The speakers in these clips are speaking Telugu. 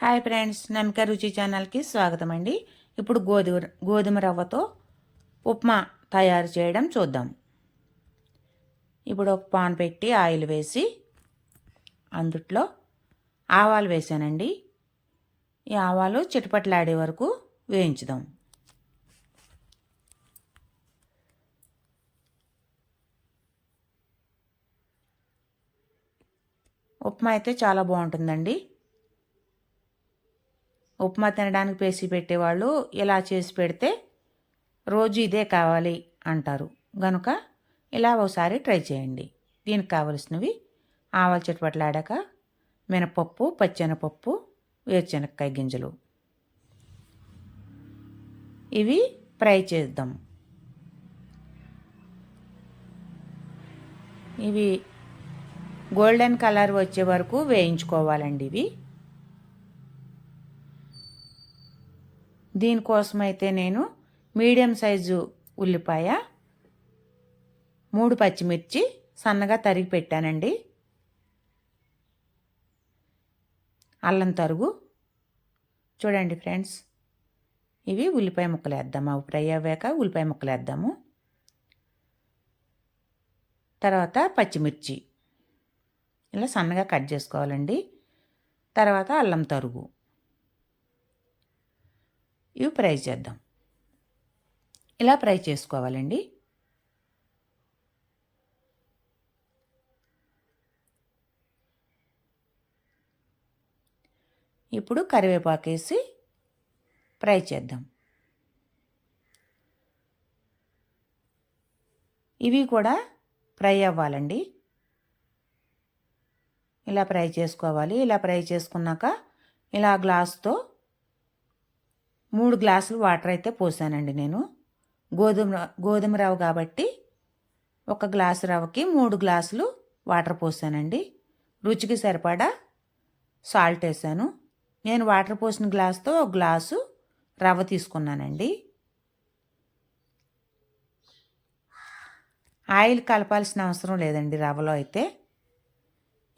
హాయ్ ఫ్రెండ్స్ నమిక రుచి ఛానల్కి స్వాగతం అండి ఇప్పుడు గోధుమ గోధుమ రవ్వతో ఉప్మా తయారు చేయడం చూద్దాం. ఇప్పుడు ఒక పాన్ పెట్టి ఆయిల్ వేసి అందుట్లో ఆవాలు వేసానండి. ఈ ఆవాలు చిటపట్లాడే వరకు వేయించుదాం. ఉప్మా అయితే చాలా బాగుంటుందండి. ఉప్మా తినడానికి పేసి పెట్టేవాళ్ళు ఇలా చేసి పెడితే రోజు ఇదే కావాలి అంటారు. గనుక ఇలా ఒకసారి ట్రై చేయండి. దీనికి కావలసినవి ఆవాల చిటపట్లాడాక మినపప్పు పచ్చెనపప్పు వేరుశనక్కాయ గింజలు. ఇవి ఫ్రై చేద్దాం. ఇవి గోల్డెన్ కలర్ వచ్చే వరకు వేయించుకోవాలండి ఇవి. దీనికోసమైతే నేను మీడియం సైజు ఉల్లిపాయ మూడు పచ్చిమిర్చి సన్నగా తరిగి పెట్టానండి. అల్లం తరుగు. చూడండి ఫ్రెండ్స్ ఇవి ఉల్లిపాయ ముక్కలు వేద్దాము అవి ఫ్రై అవ్వాక ఉల్లిపాయ ముక్కలు వేద్దాము తర్వాత పచ్చిమిర్చి. ఇలా సన్నగా కట్ చేసుకోవాలండి. తర్వాత అల్లం తరుగు. ఇవి ఫ్రై చేద్దాం. ఇలా ఫ్రై చేసుకోవాలండి. ఇప్పుడు కరివేపాకు వేసి ఫ్రై చేద్దాం. ఇవి కూడా ఫ్రై అవ్వాలండి. ఇలా ఫ్రై చేసుకోవాలి. ఇలా ఫ్రై చేసుకున్నాక ఇలా గ్లాస్తో మూడు గ్లాసులు వాటర్ అయితే పోసానండి నేను. గోధుమ గోధుమ రవ్వ కాబట్టి ఒక గ్లాసు రవ్వకి మూడు గ్లాసులు వాటర్ పోసానండి. రుచికి సరిపడా సాల్ట్ వేసాను. నేను వాటర్ పోసిన గ్లాస్తో ఒక గ్లాసు రవ్వ తీసుకున్నానండి. ఆయిల్ కలపాల్సిన అవసరం లేదండి రవ్వలో అయితే.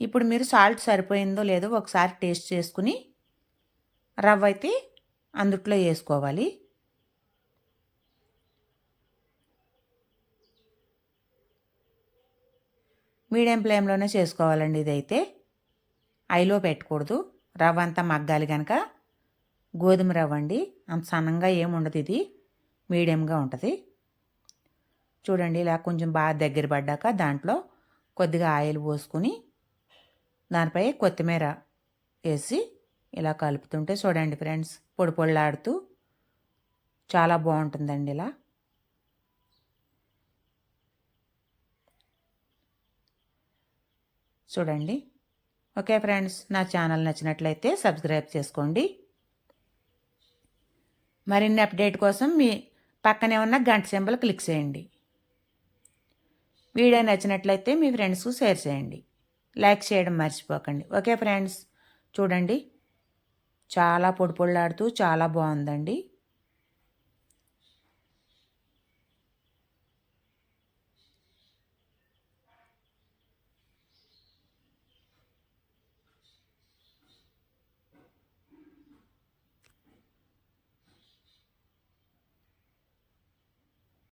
ఇప్పుడు మీరు సాల్ట్ సరిపోయిందో లేదో ఒకసారి టేస్ట్ చేసుకుని రవ్వ అయితే అందుట్లో వేసుకోవాలి. మీడియం ఫ్లేమ్లోనే చేసుకోవాలండి ఇదైతే. ఐలో పెట్టకూడదు. రవ్వ అంతా మగ్గాలి కనుక గోధుమ రవ్వ అండి. అంత సన్నంగా ఏముండదు ఇది. మీడియంగా ఉంటుంది. చూడండి ఇలా కొంచెం బాగా దగ్గర పడ్డాక దాంట్లో కొద్దిగా ఆయిల్ పోసుకుని దానిపై కొత్తిమీర వేసి ఇలా కలుపుతుంటే చూడండి ఫ్రెండ్స్ పొడి పొళ్ళాడుతూ చాలా బాగుంటుందండి ఇలా. చూడండి. ఓకే ఫ్రెండ్స్ నా ఛానల్ నచ్చినట్లయితే సబ్స్క్రైబ్ చేసుకోండి. మరిన్ని అప్డేట్ కోసం మీ పక్కనే ఉన్న గంట సింబల్ క్లిక్ చేయండి. వీడియో నచ్చినట్లయితే మీ ఫ్రెండ్స్కు షేర్ చేయండి. లైక్ చేయడం మర్చిపోకండి. ఓకే ఫ్రెండ్స్ చూడండి. చాలా పొడిపొళ్ళాడుతూ చాలా బాగుందండి.